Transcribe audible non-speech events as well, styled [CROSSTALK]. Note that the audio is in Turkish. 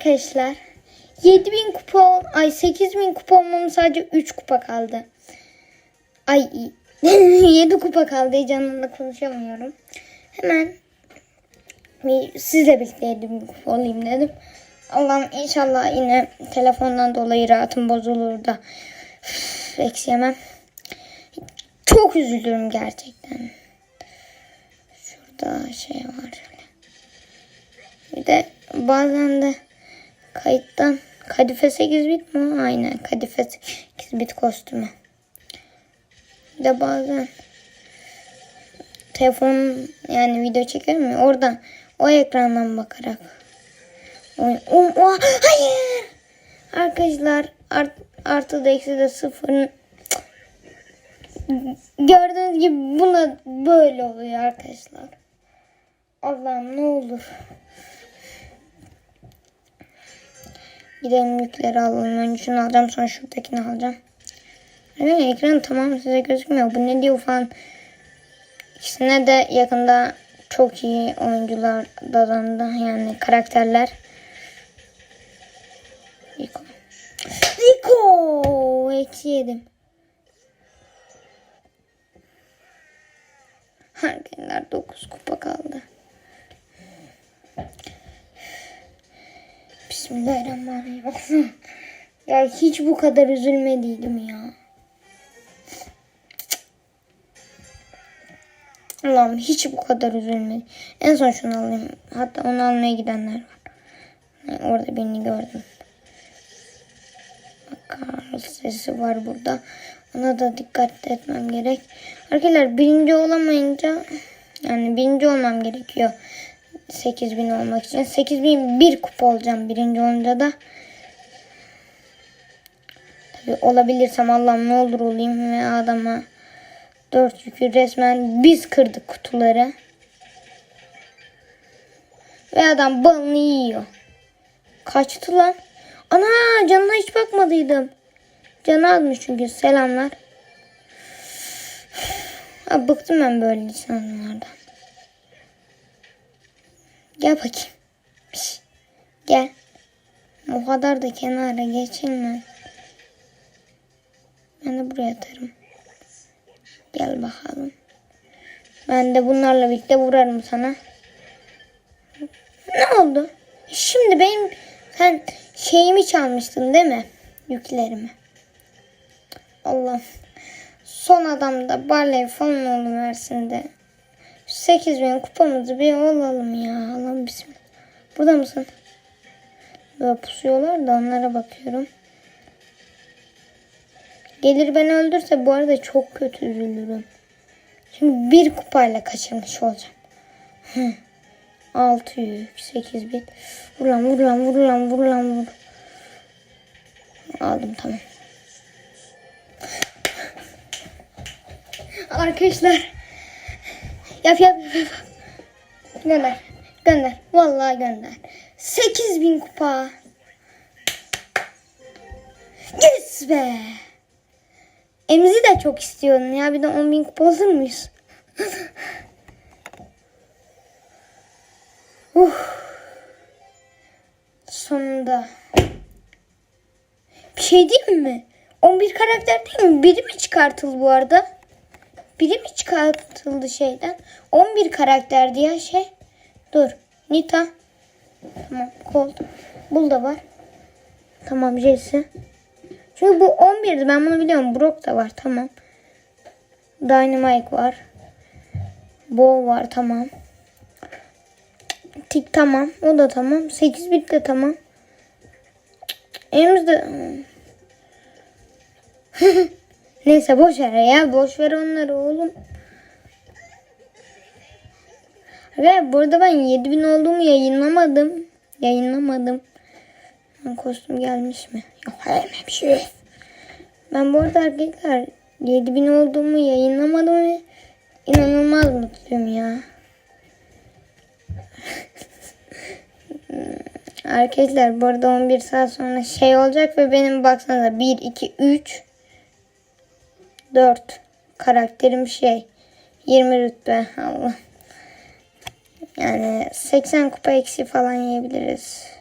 Arkadaşlar 7000 kupa ay 8000 kupa olmam sadece 3 kupa kaldı. Ay [LAUGHS] 7 kupa kaldı heyecanla konuşamıyorum. Hemen sizle birlikte 7000 kupa olayım dedim. Allah'ım inşallah yine telefondan dolayı rahatım bozulur da üf, eksi yemem. Çok üzülürüm gerçekten. Şurada şey var. Bir de bazen de kayıttan kadife 8 bit mi? Aynen kadife 8 bit kostümü. Bir de bazen telefon yani video çekiyorum ya oradan o ekrandan bakarak. O, o, o- hayır. Arkadaşlar art, artı da eksi de sıfır. Gördüğünüz gibi buna böyle oluyor arkadaşlar. Allah'ım ne olur. Gidelim yükleri alalım. Önce şunu alacağım sonra şuradakini alacağım. Evet ekran tamam size gözükmüyor. Bu ne diyor falan. İkisine de yakında çok iyi oyuncular dadandı. Yani karakterler. Rico. Rico! Eksi yedim. Herkeler 9 kupa kaldı. Bismillahirrahmanirrahim. ya hiç bu kadar üzülmediydim ya. Allah'ım hiç bu kadar üzülmedim. En son şunu alayım. Hatta onu almaya gidenler var. Ha, Orada birini gördüm. Karl sesi var burada. Ona da dikkat etmem gerek. Arkadaşlar birinci olamayınca yani birinci olmam gerekiyor. 8000 olmak için. 8000 bir kupa olacağım birinci olunca da. Tabii olabilirsem Allah'ım ne olur olayım ve adama dört yükü resmen biz kırdık kutuları. Ve adam balını yiyor. Kaçtı lan. Ana canına hiç bakmadıydım. Canı azmış çünkü selamlar. [SIGHS] Ha, bıktım ben böyle insanlardan. Gel bakayım. Piş. Gel. O kadar da kenara geçilme. Ben de buraya atarım. Gel bakalım. Ben de bunlarla birlikte vurarım sana. Ne oldu? Şimdi benim sen şeyimi çalmıştın değil mi? Yüklerimi. Allah. Son adamda Barley falan versin de. 8000 kupamızı bir alalım ya. Allah'ım bismillah. Burada mısın? Böyle pusuyorlar da onlara bakıyorum. Gelir beni öldürse bu arada çok kötü üzülürüm. Şimdi bir kupayla kaçırmış olacağım. Hı. 6 yük, 8 bit. Vur lan vur lan vur lan vur lan vur. Aldım tamam. Arkadaşlar. Yap yap yap. yap. Gönder. Gönder. Vallahi gönder. 8000 kupa. Yes be. Emzi de çok istiyorum ya. Bir de 10.000 kupa alır mıyız? [LAUGHS] uh. Sonunda. Bir şey diyeyim mi? 11 karakter değil mi? Biri mi çıkartıldı bu arada? Biri mi çıkartıldı şeyden? 11 karakter diye şey. Dur. Nita. Tamam. Colt. Bull da var. Tamam Jesse. Çünkü bu 11'di. Ben bunu biliyorum. Brock da var. Tamam. Dynamite var. Bo var. Tamam. Tik tamam. O da tamam. 8 bit de tamam. Elimizde... [LAUGHS] Neyse boş ver ya. Boş ver onları oğlum. Ve burada ben 7000 olduğumu yayınlamadım. Yayınlamadım. Kostüm gelmiş mi? Yok gelmemiş. Üf. Ben bu arada arkadaşlar 7000 olduğumu yayınlamadım ve inanılmaz mutluyum ya. [LAUGHS] Arkadaşlar bu arada 11 saat sonra şey olacak ve benim baksanıza 1, 2, 3, 4 karakterim şey 20 rütbe Allah. Yani 80 kupa eksi falan yiyebiliriz.